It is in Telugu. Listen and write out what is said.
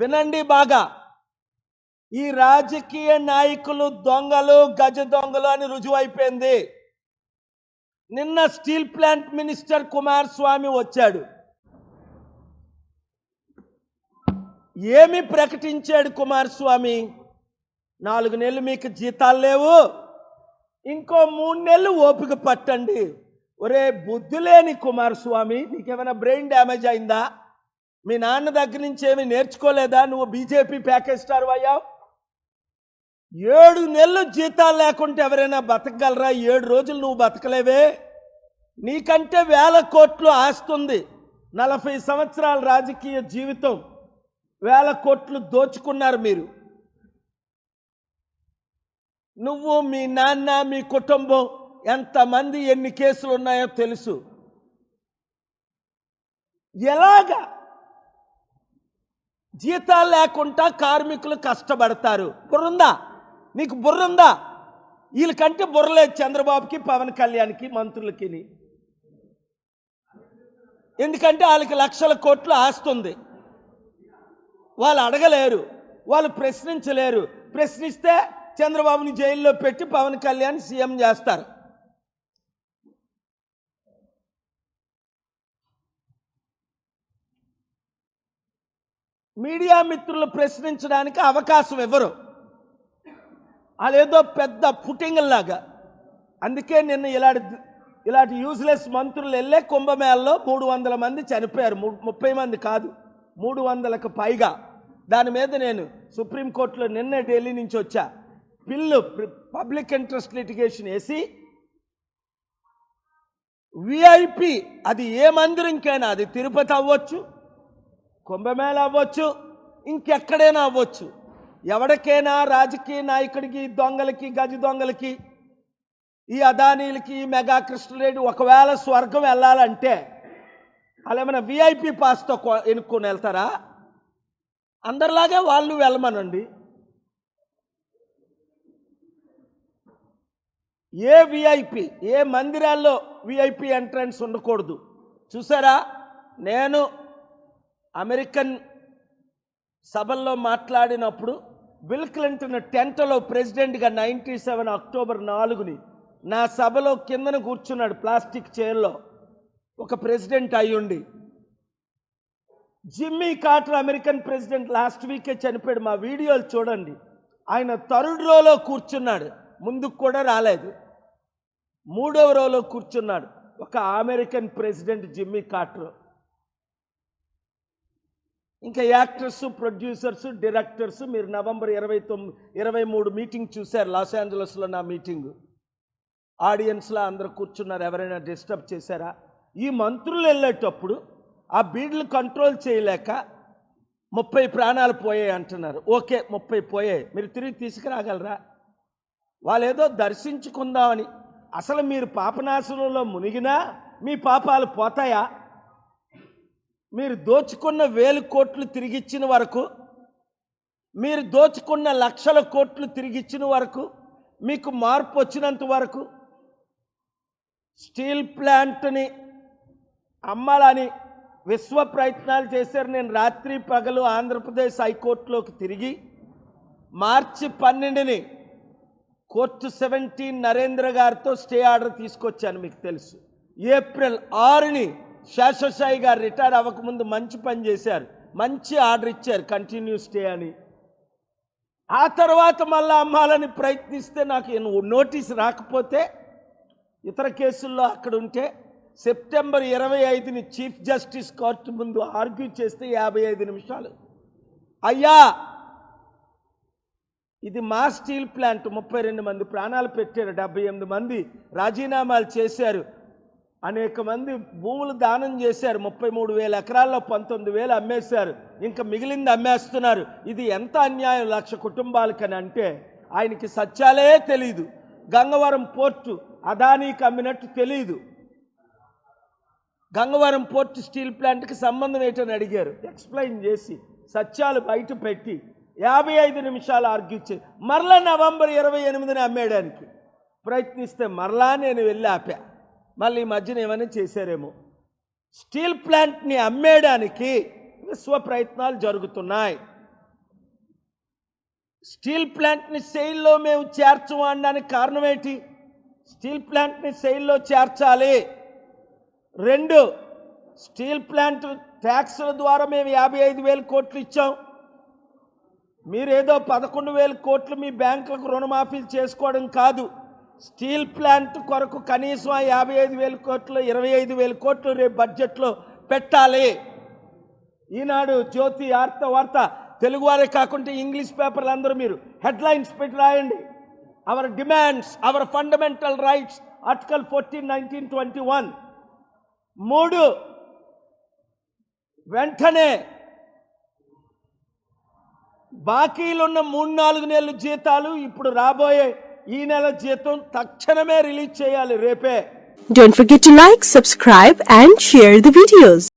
వినండి బాగా. ఈ రాజకీయ నాయకులు దొంగలు గజ దొంగలు అని రుజువైపోయింది. నిన్న స్టీల్ ప్లాంట్ మినిస్టర్ కుమారస్వామి వచ్చాడు. ఏమి ప్రకటించాడు కుమారస్వామి? నాలుగు నెలలు మీకు జీతాలు లేవు. ఇంకో మూడు నెలలు ఓపిక పట్టండి. ఒరే బుద్ధి లేని కుమారస్వామి నీకేమైనా బ్రెయిన్ డ్యామేజ్ అయిందా? మీ నాన్న దగ్గర నుంచి ఏమి నేర్చుకోలేదా? నువ్వు బీజేపీ ప్యాకేజ్ స్టార్ అయ్యావు? ఏడు నెలలు జీతాలు లేకుంటే ఎవరైనా బతకగలరా? ఏడు రోజులు నువ్వు బతకలేవే? నీకంటే వేల కోట్లు ఆస్తుంది నలభై సంవత్సరాల రాజకీయ జీవితం. వేల కోట్లు దోచుకున్నారు మీరు. నువ్వు మీ నాన్న మీ కుటుంబం ఎంతమంది ఎన్ని కేసులు ఉన్నాయో తెలుసు. ఎలాగా జీతాలు లేకుండా కార్మికులు కష్టపడతారు. బుర్రుందా? నీకు బుర్రుందా? వీళ్ళకంటే బుర్రలేదు చంద్రబాబుకి పవన్ కళ్యాణ్కి మంత్రులకి ఎందుకంటే వాళ్ళకి లక్షల కోట్లు ఆస్తుంది వాళ్ళు అడగలేరు వాళ్ళు ప్రశ్నించలేరు. ప్రశ్నిస్తే చంద్రబాబుని జైల్లో పెట్టి పవన్ కళ్యాణ్ సీఎం చేస్తారు. మీడియా మిత్రులు ప్రశ్నించడానికి అవకాశం ఇవ్వరు వాళ్ళేదో పెద్ద పుటింగల్లాగా అందుకే నిన్న ఇలాంటి ఇలాంటి యూజ్లెస్ మంత్రులు వెళ్ళే కుంభమేళలో మూడు వందల మంది చనిపోయారు. ము- ముప్పై మంది కాదు మూడు వందలకు పైగా. దాని మీద నేను సుప్రీంకోర్టులో నిన్న ఢిల్లీ నుంచి వచ్చా. బిల్లు పబ్లిక్ ఇంట్రెస్ట్ లిటిగేషన్ వేసి విఐపి అది ఏ మందిరంకైనా అది తిరుపతి అవ్వచ్చు కుంభమేళ అవ్వచ్చు ఇంకెక్కడైనా అవ్వచ్చు. ఎవరికైనా రాజకీయ నాయకుడికి దొంగలకి గజ దొంగలకి ఈ అదానీలకి ఈ మెగా కృష్ణరెడ్డి ఒకవేళ స్వర్గం వెళ్ళాలంటే వాళ్ళు ఏమైనా విఐపి పాస్తో ఎన్నుకొని వెళ్తారా? అందరిలాగే వాళ్ళు వెళ్ళమనండి. ఏ విఐపి ఏ మందిరాల్లో విఐపి ఎంట్రన్స్ ఉండకూడదు. చూసారా? నేను అమెరికన్ సభల్లో మాట్లాడినప్పుడు బిల్ క్లింటన్ టెంట్లో ప్రెసిడెంట్గా నైంటీ సెవెన్ అక్టోబర్ నాలుగుని నా సభలో కిందన కూర్చున్నాడు ప్లాస్టిక్ చైర్లో ఒక ప్రెసిడెంట్ అయ్యుండి. Jimmy Carter American president last వీకే చనిపోయాడు. మా వీడియోలు చూడండి. ఆయన థర్డ్ రోలో కూర్చున్నాడు. ముందుకు కూడా రాలేదు. మూడవ రోలో కూర్చున్నాడు. ఒక అమెరికన్ ప్రెసిడెంట్ జిమ్మీ కార్టర్. ఇంకా యాక్టర్స్ ప్రొడ్యూసర్స్ డైరెక్టర్స్ మీరు నవంబర్ ఇరవై తొమ్మిది ఇరవై మూడు మీటింగ్ చూశారు లాస్ ఏంజలస్లో నా మీటింగ్. ఆడియన్స్లో అందరు కూర్చున్నారు ఎవరైనా డిస్టర్బ్ చేశారా? ఈ మంత్రులు వెళ్ళేటప్పుడు ఆ బీడ్లు కంట్రోల్ చేయలేక ముప్పై ప్రాణాలు పోయాయి అంటున్నారు. ఓకే ముప్పై పోయాయి. మీరు తిరిగి తీసుకురాగలరా? వాళ్ళు ఏదో దర్శించుకుందామని. అసలు మీరు పాపనాశనంలో మునిగినా మీ పాపాలు పోతాయా? మీరు దోచుకున్న వేలు కోట్లు తిరిగిచ్చిన వరకు మీరు దోచుకున్న లక్షల కోట్లు తిరిగిచ్చిన వరకు మీకు మార్పు వచ్చినంత వరకు స్టీల్ ప్లాంట్ని అమ్మాలని విశ్వ ప్రయత్నాలు చేశారు. నేను రాత్రి పగలు ఆంధ్రప్రదేశ్ హైకోర్టులోకి తిరిగి మార్చి పన్నెండుని కోర్టు సెవెంటీన్ నరేంద్ర గారితో స్టే ఆర్డర్ తీసుకొచ్చాను మీకు తెలుసు. ఏప్రిల్ ఆరుని శేషసాయి గారు రిటైర్ అవ్వకముందు మంచి పని చేశారు. మంచి ఆర్డర్ ఇచ్చారు కంటిన్యూ స్టే అని. ఆ తర్వాత మళ్ళీ అమ్మాలని ప్రయత్నిస్తే నాకు నోటీస్ రాకపోతే ఇతర కేసుల్లో అక్కడ ఉంటే సెప్టెంబర్ ఇరవై ఐదుని చీఫ్ జస్టిస్ కోర్టు ముందు ఆర్గ్యూ చేస్తే యాభై ఐదు నిమిషాలు. అయ్యా! ఇది మా స్టీల్ ప్లాంట్. ముప్పై రెండు మంది ప్రాణాలు పెట్టారు. డెబ్బై ఎనిమిది మంది రాజీనామాలు చేశారు. అనేక మంది భూములు దానం చేశారు. ముప్పై మూడు వేల ఎకరాల్లో పంతొమ్మిది వేలు అమ్మేశారు. ఇంకా మిగిలింది అమ్మేస్తున్నారు. ఇది ఎంత అన్యాయం? లక్ష కుటుంబాలకని అంటే ఆయనకి సత్యాలే తెలియదు గంగవరం పోర్టు అదానీకి అమ్మినట్టు తెలియదు గంగవరం పోర్టు స్టీల్ ప్లాంట్కి సంబంధం ఏంటని అడిగారు. ఎక్స్ప్లెయిన్ చేసి సత్యాలు బయట పెట్టి యాభై ఐదు నిమిషాలు ఆర్గ్యూ చే మరలా నవంబర్ ఇరవై ఎనిమిదిని అమ్మేయడానికి ప్రయత్నిస్తే మరలా నేను వెళ్ళి ఆపా. మళ్ళీ ఈ మధ్యన ఏమైనా చేశారేమో. స్టీల్ ప్లాంట్ని అమ్మేయడానికి విశ్వ ప్రయత్నాలు జరుగుతున్నాయి. స్టీల్ ప్లాంట్ని సెయిల్లో మేము చేర్చము అనడానికి కారణం ఏంటి? స్టీల్ ప్లాంట్ని సెయిల్లో చేర్చాలి. రెండు స్టీల్ ప్లాంట్ ట్యాక్స్ల ద్వారా మేము యాభై ఐదు వేల కోట్లు ఇచ్చాం. మీరేదో పదకొండు వేల కోట్లు మీ బ్యాంకులకు రుణమాఫీలు చేసుకోవడం కాదు. స్టీల్ ప్లాంట్ కొరకు కనీసం యాభై ఐదు వేల కోట్లు ఇరవై ఐదు వేల కోట్లు రేపు బడ్జెట్లో పెట్టాలి. ఈనాడు జ్యోతి ఆర్త వార్త తెలుగువారే కాకుండా ఇంగ్లీష్ పేపర్లు అందరూ మీరు హెడ్లైన్స్ పెట్టి రాయండి. Our demands our fundamental rights article fourteen nineteen twenty one మూడు వెంటనే బాకీలున్న మూడు నాలుగు నెలల జీతాలు ఇప్పుడు రాబోయే ఈ నెల జీతం తక్షణమే రిలీజ్ చేయాలి రేపే. Don't forget to like subscribe and share the videos